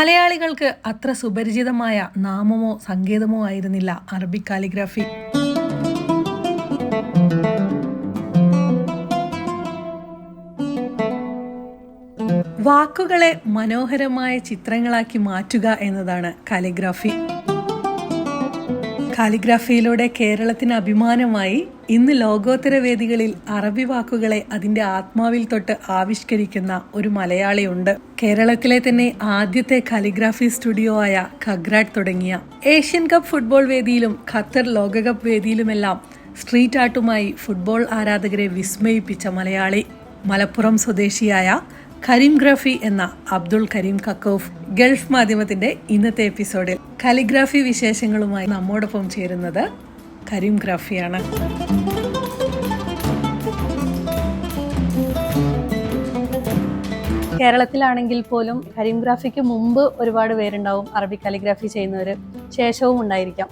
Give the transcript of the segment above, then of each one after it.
മലയാളികൾക്ക് അത്ര സുപരിചിതമായ നാമമോ സങ്കേതമോ ആയിരുന്നില്ല അറബി കാലിഗ്രാഫി. വാക്കുകളെ മനോഹരമായ ചിത്രങ്ങളാക്കി മാറ്റുക എന്നതാണ് കാലിഗ്രാഫി. കാലിഗ്രാഫിയിലൂടെ കേരളത്തിന് അഭിമാനമായി ഇന്ന് ലോകോത്തര വേദികളിൽ അറബി വാക്കുകളെ അതിന്റെ ആത്മാവിൽ തൊട്ട് ആവിഷ്കരിക്കുന്ന ഒരു മലയാളിയുണ്ട്. കേരളത്തിലെ തന്നെ ആദ്യത്തെ കാലിഗ്രാഫി സ്റ്റുഡിയോ ആയ ഖഗ്രാട്ട് തുടങ്ങിയ ഏഷ്യൻ കപ്പ് ഫുട്ബോൾ വേദിയിലും ഖത്തർ ലോകകപ്പ് വേദിയിലുമെല്ലാം സ്ട്രീറ്റ് ആർട്ടുമായി ഫുട്ബോൾ ആരാധകരെ വിസ്മയിപ്പിച്ച മലയാളി. മലപ്പുറം സ്വദേശിയായ കരീം ഗ്രാഫി എന്ന അബ്ദുൾ കരീം കക്കോഫ് ഗൾഫ് മാധ്യമത്തിന്റെ ഇന്നത്തെ എപ്പിസോഡിൽ കാലിഗ്രാഫി വിശേഷങ്ങളുമായി നമ്മോടൊപ്പം ചേരുന്നത് കരീം ഗ്രാഫിയാണ്. കേരളത്തിലാണെങ്കിൽ പോലും കരീംഗ്രാഫിക്ക് മുമ്പ് ഒരുപാട് പേരുണ്ടാവും അറബി കാലിഗ്രാഫി ചെയ്യുന്നവർ ശേഷവും ഉണ്ടായിരിക്കാം.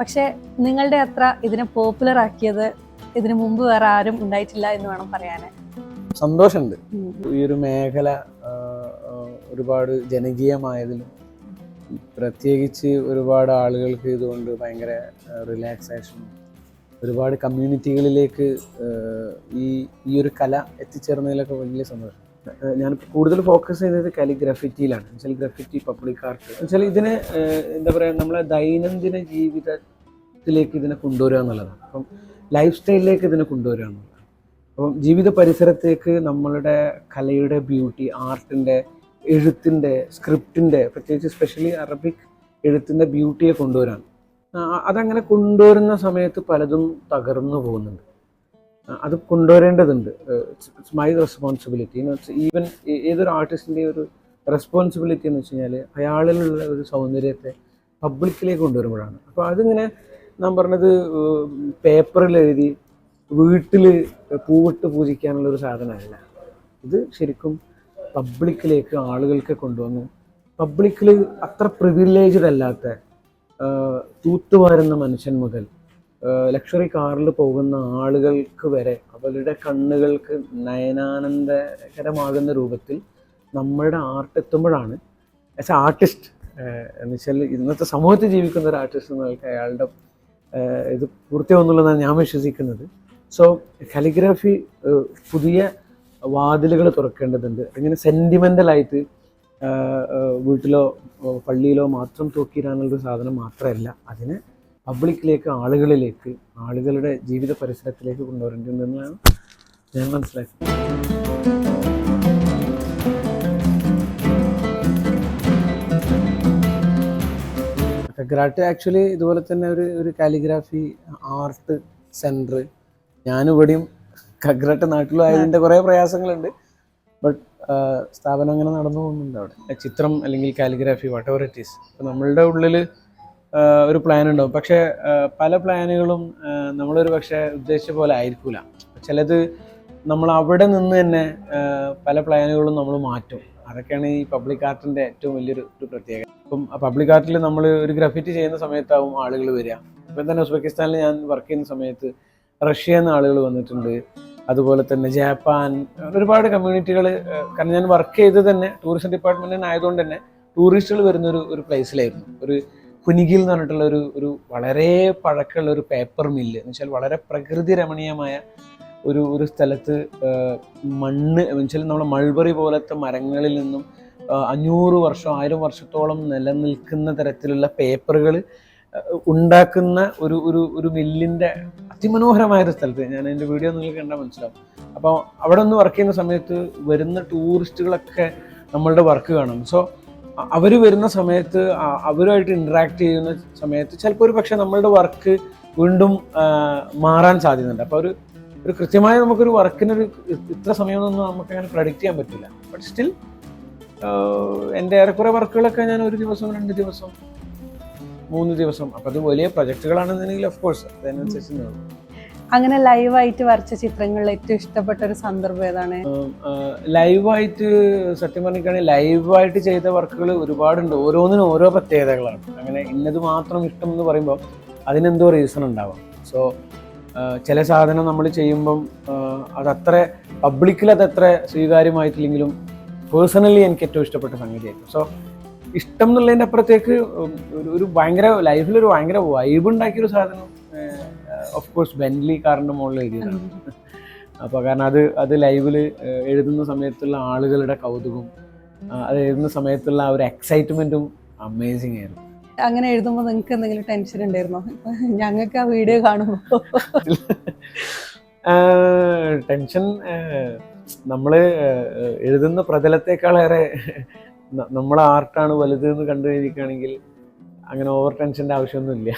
പക്ഷേ നിങ്ങളുടെ അത്ര ഇതിനെ പോപ്പുലർ ആക്കിയത് ഇതിനു മുമ്പ് വേറെ ആരും ഉണ്ടായിട്ടില്ല എന്ന് വേണം പറയാൻ സന്തോഷമുണ്ട്. ഈ ഒരു മേഖല ഒരുപാട് ജനകീയമായതിലും പ്രത്യേകിച്ച് ഒരുപാട് ആളുകൾക്ക് ഇതുകൊണ്ട് ഭയങ്കര റിലാക്സേഷനും ഒരുപാട് കമ്മ്യൂണിറ്റികളിലേക്ക് ഈ ഈ ഒരു കല എത്തിച്ചേർന്നതിലൊക്കെ വലിയ സന്തോഷം. ഞാൻ കൂടുതൽ ഫോക്കസ് ചെയ്യുന്നത് കാലിഗ്രാഫിറ്റിയിലാണ് എന്നുവെച്ചാൽ ഗ്രഫിറ്റി പബ്ലിക് ആർട്ട് എന്നുവെച്ചാൽ ഇതിനെ എന്താ പറയുക നമ്മളെ ദൈനംദിന ജീവിതത്തിലേക്ക് ഇതിനെ കൊണ്ടുവരിക എന്നുള്ളതാണ്. അപ്പം ലൈഫ് സ്റ്റൈലിലേക്ക് ഇതിനെ കൊണ്ടുവരിക എന്നുള്ളതാണ് അപ്പം ജീവിത പരിസരത്തേക്ക് നമ്മളുടെ കലയുടെ ബ്യൂട്ടി ആർട്ടിന്റെ എഴുത്തിന്റെ സ്ക്രിപ്റ്റിന്റെ പ്രത്യേകിച്ച് സ്പെഷ്യലി അറബിക് എഴുത്തിന്റെ ബ്യൂട്ടിയെ കൊണ്ടുവരാൻ. അതങ്ങനെ കൊണ്ടുവരുന്ന സമയത്ത് പലതും തകർന്നു പോകുന്നുണ്ട്. അത് കൊണ്ടുവരേണ്ടതുണ്ട്. It's my responsibility. ഈവൻ ഏതൊരു ആർട്ടിസ്റ്റിന്റെ ഒരു റെസ്പോൺസിബിലിറ്റി എന്ന് വെച്ച് കഴിഞ്ഞാൽ അയാളിലുള്ള ഒരു സൗന്ദര്യത്തെ പബ്ലിക്കിലേക്ക് കൊണ്ടുവരുമ്പോഴാണ്. അപ്പോൾ അതിങ്ങനെ നാം പറഞ്ഞത് പേപ്പറിൽ എഴുതി വീട്ടിൽ പൂവിട്ട് പൂജിക്കാനുള്ള ഒരു സാധനമല്ല. ഇത് ശരിക്കും പബ്ലിക്കിലേക്ക് ആളുകൾക്ക് കൊണ്ടുവന്ന്. പബ്ലിക്കിൽ അത്ര പ്രിവിലേജ്ഡ് അല്ലാത്ത തൂത്ത് തൂത്തുവാരുന്ന മനുഷ്യൻ മുതൽ ലക്ഷറി കാറിൽ പോകുന്ന ആളുകൾക്ക് വരെ അവരുടെ കണ്ണുകൾക്ക് നയനാനന്ദകരമാകുന്ന രൂപത്തിൽ നമ്മളുടെ ആർട്ട് എത്തുമ്പോഴാണ് ആസ് എ ആർട്ടിസ്റ്റ് എന്ന് വെച്ചാൽ ഇന്നത്തെ സമൂഹത്തിൽ ജീവിക്കുന്ന ഒരു ആർട്ടിസ്റ്റ് എന്നൊക്കെ അയാളുടെ ഇത് പൂർത്തിയാവുന്നുള്ളതാണ് ഞാൻ വിശ്വസിക്കുന്നത്. സോ കാലിഗ്രാഫി പുതിയ വാതിലുകൾ തുറക്കേണ്ടതുണ്ട്. ഇങ്ങനെ സെന്റിമെന്റലായിട്ട് വീട്ടിലോ പള്ളിയിലോ മാത്രം തൂക്കിയിടാനുള്ളൊരു സാധനം മാത്രമല്ല. അതിനെ പബ്ലിക്കിലേക്ക് ആളുകളിലേക്ക് ആളുകളുടെ ജീവിത പരിസരത്തിലേക്ക് കൊണ്ടുവരേണ്ടതെന്നാണ് ഞാൻ മനസ്സിലാക്കുന്നത്. കഗ്രാട്ട് ആക്ച്വലി ഇതുപോലെ തന്നെ ഒരു ഒരു കാലിഗ്രാഫി ആർട്ട് സെന്റർ ഞാനിവിടെയും കഗ്രട്ട് നാട്ടിലും ആയതിന്റെ കുറേ പ്രയാസങ്ങളുണ്ട്. ബട്ട് സ്ഥാപനം അങ്ങനെ നടന്നു പോകുന്നുണ്ട് അവിടെ. ചിത്രം അല്ലെങ്കിൽ calligraphy whatever it is അപ്പോൾ നമ്മളുടെ ഉള്ളിൽ ഒരു പ്ലാൻ ഉണ്ടാവും. പക്ഷേ പല പ്ലാനുകളും നമ്മളൊരു പക്ഷേ ഉദ്ദേശിച്ച പോലെ ആയിരിക്കില്ല ചിലത് നമ്മൾ അവിടെ നിന്ന് തന്നെ പല പ്ലാനുകളും നമ്മൾ മാറ്റും. അതൊക്കെയാണ് ഈ പബ്ലിക് ആർട്ടിന്റെ ഏറ്റവും വലിയൊരു ഒരു പ്രത്യേകത. ഇപ്പം പബ്ലിക് ആർട്ടിൽ നമ്മൾ ഒരു ഗ്രഫിറ്റി ചെയ്യുന്ന സമയത്താവും ആളുകൾ വരിക. ഇപ്പം തന്നെ ഉസ്ബെക്കിസ്ഥാനിൽ ഞാൻ വർക്ക് ചെയ്യുന്ന സമയത്ത് റഷ്യയിൽ നിന്ന് ആളുകൾ വന്നിട്ടുണ്ട്. അതുപോലെ തന്നെ ജാപ്പാൻ ഒരുപാട് കമ്മ്യൂണിറ്റികൾ കാരണം ഞാൻ വർക്ക് ചെയ്ത് തന്നെ ടൂറിസം ഡിപ്പാർട്ട്മെന്റിന് ആയതുകൊണ്ട് തന്നെ ടൂറിസ്റ്റുകൾ വരുന്ന ഒരു ഒരു പ്ലേസിലായിരുന്നു ഒരു കുനികിൽ എന്ന് പറഞ്ഞിട്ടുള്ള ഒരു ഒരു വളരെ പഴക്കമുള്ള ഒരു പേപ്പർ മില്ല് എന്ന് വെച്ചാൽ വളരെ പ്രകൃതി രമണീയമായ ഒരു ഒരു സ്ഥലത്ത് മണ്ണ് വെച്ചാൽ നമ്മുടെ മൾബറി പോലത്തെ മരങ്ങളിൽ നിന്നും അഞ്ഞൂറ് വർഷം ആയിരം വർഷത്തോളം നിലനിൽക്കുന്ന തരത്തിലുള്ള പേപ്പറുകൾ ഉണ്ടാക്കുന്ന ഒരു ഒരു ഒരു മില്ലിന്റെ അതിമനോഹരമായ ഒരു സ്ഥലത്ത് ഞാൻ എന്റെ വീഡിയോ നിങ്ങൾക്ക് കണ്ടാൽ മനസ്സിലാവും. അപ്പോൾ അവിടെ ഒന്ന് വർക്ക് ചെയ്യുന്ന സമയത്ത് വരുന്ന ടൂറിസ്റ്റുകളൊക്കെ നമ്മളുടെ വർക്ക് കാണും. സോ അവർ വരുന്ന സമയത്ത് അവരുമായിട്ട് ഇൻട്രാക്ട് ചെയ്യുന്ന സമയത്ത് ചിലപ്പോൾ ഒരു പക്ഷേ നമ്മളുടെ വർക്ക് വീണ്ടും മാറാൻ സാധ്യതയുണ്ട്. അപ്പോൾ ഒരു ഒരു കൃത്യമായ നമുക്കൊരു വർക്കിനൊരു ഇത്ര സമയമൊന്നും നമുക്ക് അങ്ങനെ പ്രഡിക്റ്റ് ചെയ്യാൻ പറ്റില്ല. ബട്ട് സ്റ്റിൽ എന്റെ ഏറെക്കുറെ വർക്കുകളൊക്കെ ഞാൻ ഒരു ദിവസം രണ്ട് ദിവസം മൂന്ന് ദിവസം. അപ്പം അത് വലിയ പ്രൊജക്റ്റുകളാണെന്നുണ്ടെങ്കിൽ ഓഫ് കോഴ്സ് അതിനനുസരിച്ച്. അങ്ങനെ ലൈവായിട്ട് വരച്ച ചിത്രങ്ങളിൽ ഏറ്റവും ഇഷ്ടപ്പെട്ട ഒരു സന്ദർഭം ഏതാണ്? ലൈവായിട്ട് സത്യം പറഞ്ഞിട്ടാണെങ്കിൽ ലൈവായിട്ട് ചെയ്ത വർക്കുകൾ ഒരുപാടുണ്ട്. ഓരോന്നിനും ഓരോ പ്രത്യേകതകളാണ്. അങ്ങനെ ഇന്നത് മാത്രം ഇഷ്ടം എന്ന് പറയുമ്പോൾ അതിനെന്തോ റീസൺ ഉണ്ടാവാം. സോ ചില സാധനം നമ്മൾ ചെയ്യുമ്പം അതത്ര പബ്ലിക്കിൽ അതത്ര സ്വീകാര്യമായിട്ടില്ലെങ്കിലും പേഴ്സണലി എനിക്ക് ഏറ്റവും ഇഷ്ടപ്പെട്ട സംഗതിയായിരുന്നു സോ ഇഷ്ടം എന്നുള്ളതിന്റെ അപ്പുറത്തേക്ക് ഒരു ഭയങ്കര ലൈഫിൽ ഒരു ഭയങ്കര വൈബ് ഉണ്ടാക്കിയൊരു സാധനം ഓഫ് കോഴ്സ് ബെൻലി കാറിന്റെ മുകളിൽ എഴുതിയതാണ്. അപ്പോൾ കാരണം അത് അത് ലൈവിൽ എഴുതുന്ന സമയത്തുള്ള ആളുകളുടെ കൗതുകം അത് എഴുതുന്ന സമയത്തുള്ള ആ ഒരു എക്സൈറ്റ്മെന്റും അമേസിംഗ് ആയിരുന്നു. അങ്ങനെ എഴുതുമ്പോൾ നിങ്ങൾക്ക് എന്തെങ്കിലും ടെൻഷൻ ഉണ്ടായിരുന്നോ? ഞങ്ങൾക്ക് ആ വീഡിയോ കാണുമ്പോൾ ടെൻഷൻ നമ്മൾ എഴുതുന്ന പ്രതലത്തെക്കാളേറെ നമ്മളെ ആർട്ടാണ് വലുത് എന്ന് കണ്ടു കഴിഞ്ഞിരിക്കുകയാണെങ്കിൽ അങ്ങനെ ഓവർ ടെൻഷന്റെ ആവശ്യമൊന്നുമില്ല.